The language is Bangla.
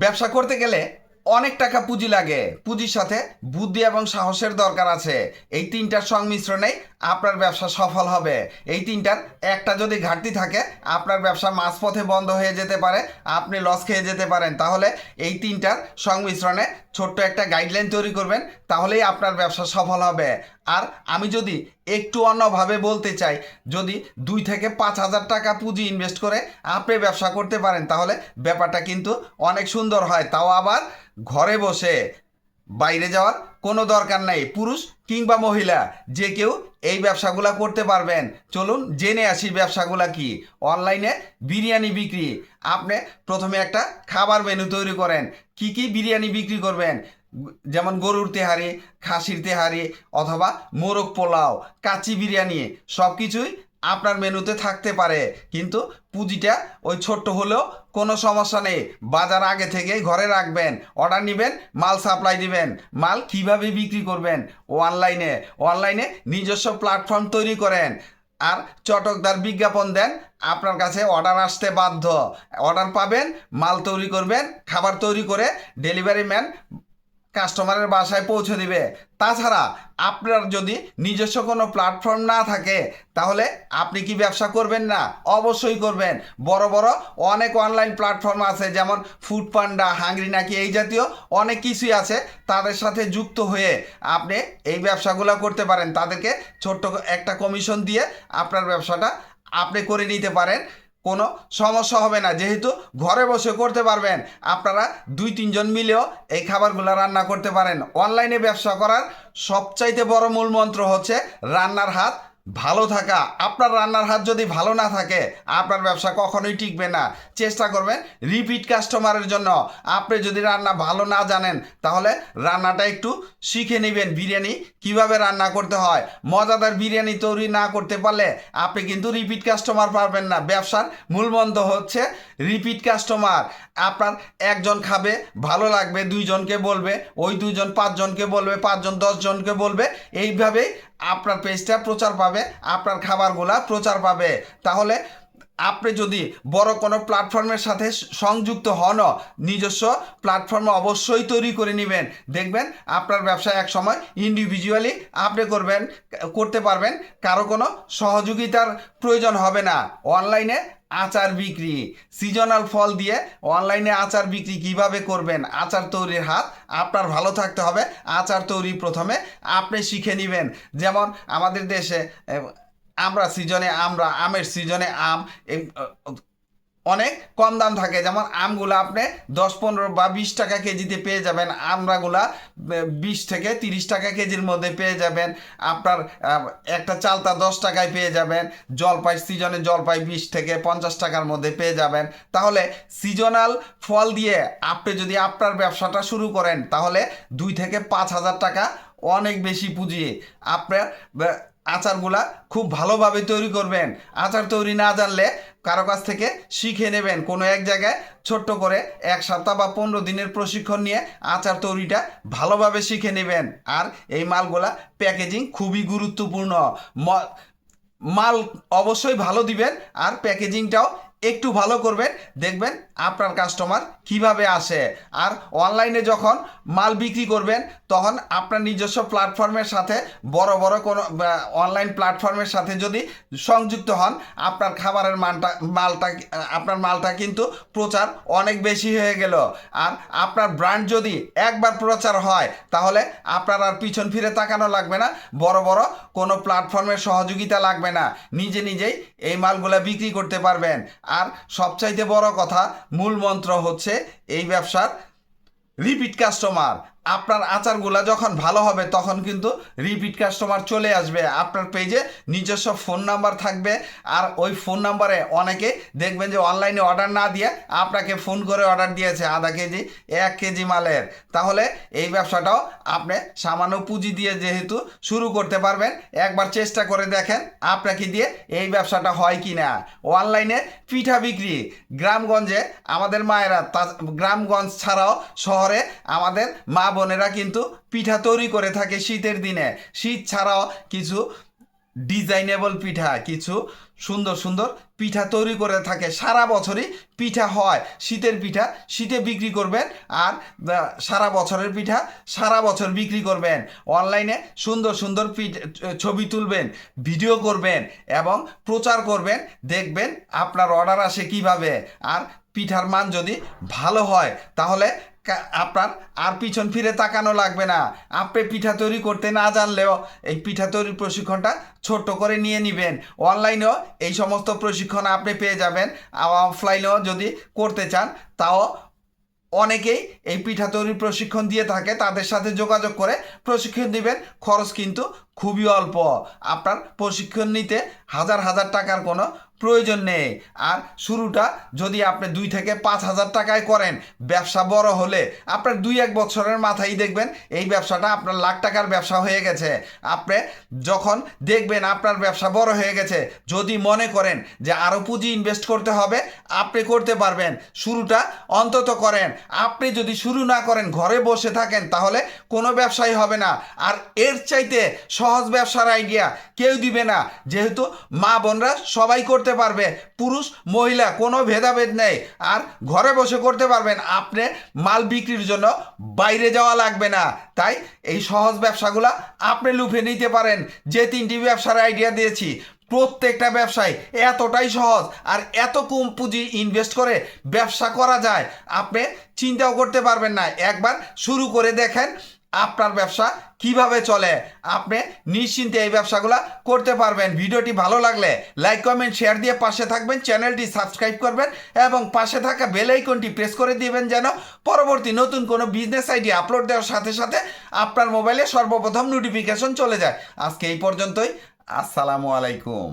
ব্যবসা করতে গেলে অনেক টাকা পুঁজি লাগে। পুঁজির সাথে বুদ্ধি এবং সাহসের দরকার আছে। এই তিনটার সংমিশ্রণেই আপনার ব্যবসা সফল হবে। এই তিনটার একটা যদি ঘাটতি থাকে, আপনার ব্যবসা মাঝপথে বন্ধ হয়ে যেতে পারে, আপনি লস খেয়ে যেতে পারেন। তাহলে এই তিনটার সংমিশ্রণে ছোট্ট একটা গাইডলাইন তৈরি করবেন, তাহলেই আপনার ব্যবসা সফল হবে। আর আমি যদি একটু অন্যভাবে বলতে চাই, যদি দুই থেকে পাঁচ হাজার টাকা পুঁজি ইনভেস্ট করে আপনি ব্যবসা করতে পারেন, তাহলে ব্যাপারটা কিন্তু অনেক সুন্দর হয়। তাও আবার ঘরে বসে বাইরে যাওয়ার কোনো দরকার নেই। পুরুষ কিংবা মহিলা, যে কেউ এই ব্যবসাগুলা করতে পারবেন। চলুন জেনে আসি ব্যবসাগুলা কি। অনলাইনে বিরিয়ানি বিক্রি। আপনি প্রথমে একটা খাবার মেনু তৈরি করেন। কি কি বিরিয়ানি বিক্রি করবেন? যেমন গরুর তেহারি, খাসির তেহারি অথবা মোরগ পোলাও, কাচি বিরিয়ানি সব কিছুই আপনার মেনুতে থাকতে পারে। কিন্তু পুঁজিটা ওই ছোট্ট হলেও কোনো সমস্যা নেই। বাজার আগে থেকেই ঘরে রাখবেন, অর্ডার নেবেন, মাল সাপ্লাই দিবেন। মাল কীভাবে বিক্রি করবেন? অনলাইনে অনলাইনে নিজস্ব প্ল্যাটফর্ম তৈরি করেন। আর চটকদার বিজ্ঞাপন দেন, আপনার কাছে অর্ডার আসতে বাধ্য। অর্ডার পাবেন, মাল তৈরি করবেন, খাবার তৈরি করে ডেলিভারি ম্যান কাস্টমারের বাসায় পৌঁছে দিবে। তাছাড়া আপনার যদি নিজস্ব কোনো প্ল্যাটফর্ম না থাকে, তাহলে আপনি কি ব্যবসা করবেন না? অবশ্যই করবেন। বড় বড় অনেক অনলাইন প্ল্যাটফর্ম আছে, যেমন ফুড পান্ডা হাঙ্গরি নাকি এই জাতীয় অনেক কিছুই আছে, তাদের সাথে যুক্ত হয়ে আপনি এই ব্যবসাগুলো করতে পারেন। তাদেরকে ছোট্ট একটা কমিশন দিয়ে আপনার ব্যবসাটা আপনি করে নিতে পারেন। কোনো সমস্যা হবে না। যেহেতু ঘরে বসে করতে পারবেন, আপনারা দুই, তিনজন মিলেও এই খাবারগুলো রান্না করতে পারেন। অনলাইনে ব্যবসা করার সবচাইতে বড় মূল মন্ত্র হচ্ছে রান্নার হাত ভালো থাকা। আপনার রান্নার হাত যদি ভালো না থাকে, আপনার ব্যবসা কখনোই টিকবে না। চেষ্টা করবেন রিপিট কাস্টমারের জন্য। আপনি যদি রান্না ভালো না জানেন, তাহলে রান্নাটা একটু শিখে নেবেন বিরিয়ানি কীভাবে রান্না করতে হয়। মজাদার বিরিয়ানি তৈরি না করতে পারলে আপনি কিন্তু রিপিট কাস্টমার পাবেন না। ব্যবসার মূল মন্ত্র হচ্ছে রিপিট কাস্টমার আপনার একজন খাবে, ভালো লাগবে, দুইজনকে বলবে, ওই দুইজন পাঁচজনকে বলবে, পাঁচজন দশজনকে বলবে। এইভাবেই আপনার পেজটা প্রচার পাবে, আপনার খাবারগুলা প্রচার পাবে। তাহলে আপনি যদি বড় কোনো প্ল্যাটফর্মের সাথে সংযুক্ত হন, নিজস্ব প্ল্যাটফর্ম অবশ্যই তৈরি করে নেবেন। দেখবেন আপনার ব্যবসা এক সময় ইন্ডিভিজুয়ালি আপনি করবেন, করতে পারবেন, কারও কোনো সহযোগিতার প্রয়োজন হবে না। অনলাইনে আচার বিক্রি। সিজনাল ফল দিয়ে অনলাইনে আচার বিক্রি কীভাবে করবেন? আচার তৈরির হাত আপনার ভালো থাকতে হবে। আচার তৈরি প্রথমে আপনি শিখে নেবেন। যেমন আমাদের দেশে আমরা সিজনে আমরা, আমের সিজনে আম অনেক কম দাম থাকে। যেমন আমগুলো আপনি দশ, পনেরো বা বিশ টাকা কেজিতে পেয়ে যাবেন। আমরাগুলা বিশ থেকে তিরিশ টাকা কেজির মধ্যে পেয়ে যাবেন। আপনার একটা চালতা দশ টাকায় পেয়ে যাবেন। জলপাই, সিজনে জলপাই বিশ থেকে পঞ্চাশ টাকার মধ্যে পেয়ে যাবেন। তাহলে সিজনাল ফল দিয়ে আপনি যদি আপনার ব্যবসাটা শুরু করেন, তাহলে দুই থেকে পাঁচ হাজার টাকা অনেক বেশি পুঁজি। আপনার আচারগুলা খুব ভালোভাবে তৈরি করবেন। আচার তৈরি না জানলে কারও কাছ থেকে শিখে নেবেন কোনো এক জায়গায় ছোট্ট করে এক সপ্তাহ বা পনেরো দিনের প্রশিক্ষণ নিয়ে আচার তৈরিটা ভালোভাবে শিখে নেবেন। আর এই মালগুলা প্যাকেজিং খুবই গুরুত্বপূর্ণ। মাল অবশ্যই ভালো দিবেন আর প্যাকেজিংটাও একটু ভালো করবেন, দেখবেন আপনার কাস্টমার কীভাবে আসে। আর অনলাইনে যখন মাল বিক্রি করবেন, তখন আপনার নিজস্ব প্ল্যাটফর্মের সাথে, বড় বড় কোনো অনলাইন প্ল্যাটফর্মের সাথে যদি সংযুক্ত হন, আপনার খাবারের মানটা, মালটা, আপনার মালটা কিন্তু প্রচার অনেক বেশি হয়ে গেল। আর আপনার ব্র্যান্ড যদি একবার প্রচার হয়, তাহলে আপনার আর পিছন ফিরে তাকানো লাগবে না, বড় বড় কোনো প্ল্যাটফর্মের সহযোগিতা লাগবে না। নিজে, নিজেই এই মালগুলো বিক্রি করতে পারবেন। আর সবচাইতে বড় কথা মূল মন্ত্র হচ্ছে এই ব্যবসার রিপিট কাস্টমার আপনার আচারগুলা যখন ভালো হবে, তখন কিন্তু রিপিট কাস্টমার চলে আসবে। আপনার পেজে নিজস্ব ফোন নাম্বার থাকবে আর ওই ফোন নাম্বারে অনেকে দেখবেন যে অনলাইনে অর্ডার না দিয়ে আপনাকে ফোন করে অর্ডার দিয়েছে আধা কেজি, এক কেজি মালের। তাহলে এই ব্যবসাটাও আপনি সামান্য পুঁজি দিয়ে যেহেতু শুরু করতে পারবেন, একবার চেষ্টা করে দেখেন আপনাকে দিয়ে এই ব্যবসাটা হয় কি না অনলাইনে পিঠা বিক্রি, গ্রামগঞ্জে আমাদের মায়েরা গ্রামগঞ্জ ছাড়াও শহরে আমাদের মা বোনেরা কিন্তু পিঠা তৈরি করে থাকে শীতের দিনে। শীত ছাড়াও কিছু ডিজাইনেবল পিঠা, কিছু সুন্দর সুন্দর পিঠা তৈরি করে থাকে। সারা বছরই পিঠা হয়, শীতের পিঠা। শীতে বিক্রি করবেন আর সারা বছরের পিঠা সারা বছর বিক্রি করবেন। অনলাইনে সুন্দর সুন্দর ছবি তুলবেন, ভিডিও করবেন এবং প্রচার করবেন। দেখবেন আপনার অর্ডার আসে কীভাবে। আর পিঠার মান যদি ভালো হয়, তাহলে আপনার আর পিছন ফিরে তাকানো লাগবে না। আপনি পিঠা তৈরি করতে না জানলেও এই পিঠা তৈরির প্রশিক্ষণটা ছোট্ট করে নিয়ে নেবেন। অনলাইনেও এই সমস্ত প্রশিক্ষণ আপনি পেয়ে যাবেন। অফলাইনেও যদি করতে চান, তাও অনেকেই এই পিঠা তৈরির প্রশিক্ষণ দিয়ে থাকে। তাদের সাথে যোগাযোগ করে প্রশিক্ষণ দিবেন। খরচ কিন্তু খুবই অল্প। আপনার প্রশিক্ষণ নিতে হাজার হাজার টাকার কোনো প্রয়োজন নেই। আর শুরুটা যদি আপনি দুই থেকে পাঁচ হাজার টাকায় করেন, ব্যবসা বড় হলে আপনার দুই এক বছরের মাথায় দেখবেন এই ব্যবসাটা আপনার লাখ টাকার ব্যবসা হয়ে গেছে। আপনি যখন দেখবেন আপনার ব্যবসা বড় হয়ে গেছে, যদি মনে করেন যে আরও পুঁজি ইনভেস্ট করতে হবে, আপনি করতে পারবেন। শুরুটা অন্তত করেন। আপনি যদি শুরু না করেন, ঘরে বসে থাকেন, তাহলে কোনো ব্যবসাই হবে না। আর এর চাইতে সহজ ব্যবসার আইডিয়া কেউ দিবে না। যেহেতু মা বোনরা সবাই করতে পারবে। পুরুষ, মহিলা, কোনো ভেদাভেদ নেই। আর ঘরে বসে করতে পারবেন। আপনি মাল বিক্রির জন্য বাইরে যাওয়া লাগবে না। তাই এই সহজ ব্যবসাগুলো আপনি লুফে নিতে পারেন। যে তিনটি ব্যবসার আইডিয়া দিয়েছি, প্রত্যেকটা ব্যবসায় এতটাই সহজ। আর এত কম পুঁজি ইনভেস্ট করে ব্যবসা করা যায়, আপনি চিন্তাও করতে পারবেন না। একবার শুরু করে দেখেন আপনার ব্যবসা কীভাবে চলে? আপনি নিশ্চিন্তে এই ব্যবসাগুলো করতে পারবেন। ভিডিওটি ভালো লাগলে লাইক কমেন্ট শেয়ার দিয়ে পাশে থাকবেন, চ্যানেলটি সাবস্ক্রাইব করবেন এবং পাশে থাকা বেল আইকনটি প্রেস করে দিবেন যেন পরবর্তী নতুন কোনো বিজনেস আইডিয়া আপলোড দেওয়ার সাথে সাথে আপনার মোবাইলে সর্বপ্রথম নোটিফিকেশন চলে যায়। আজকে এই পর্যন্তই। আসসালামু আলাইকুম।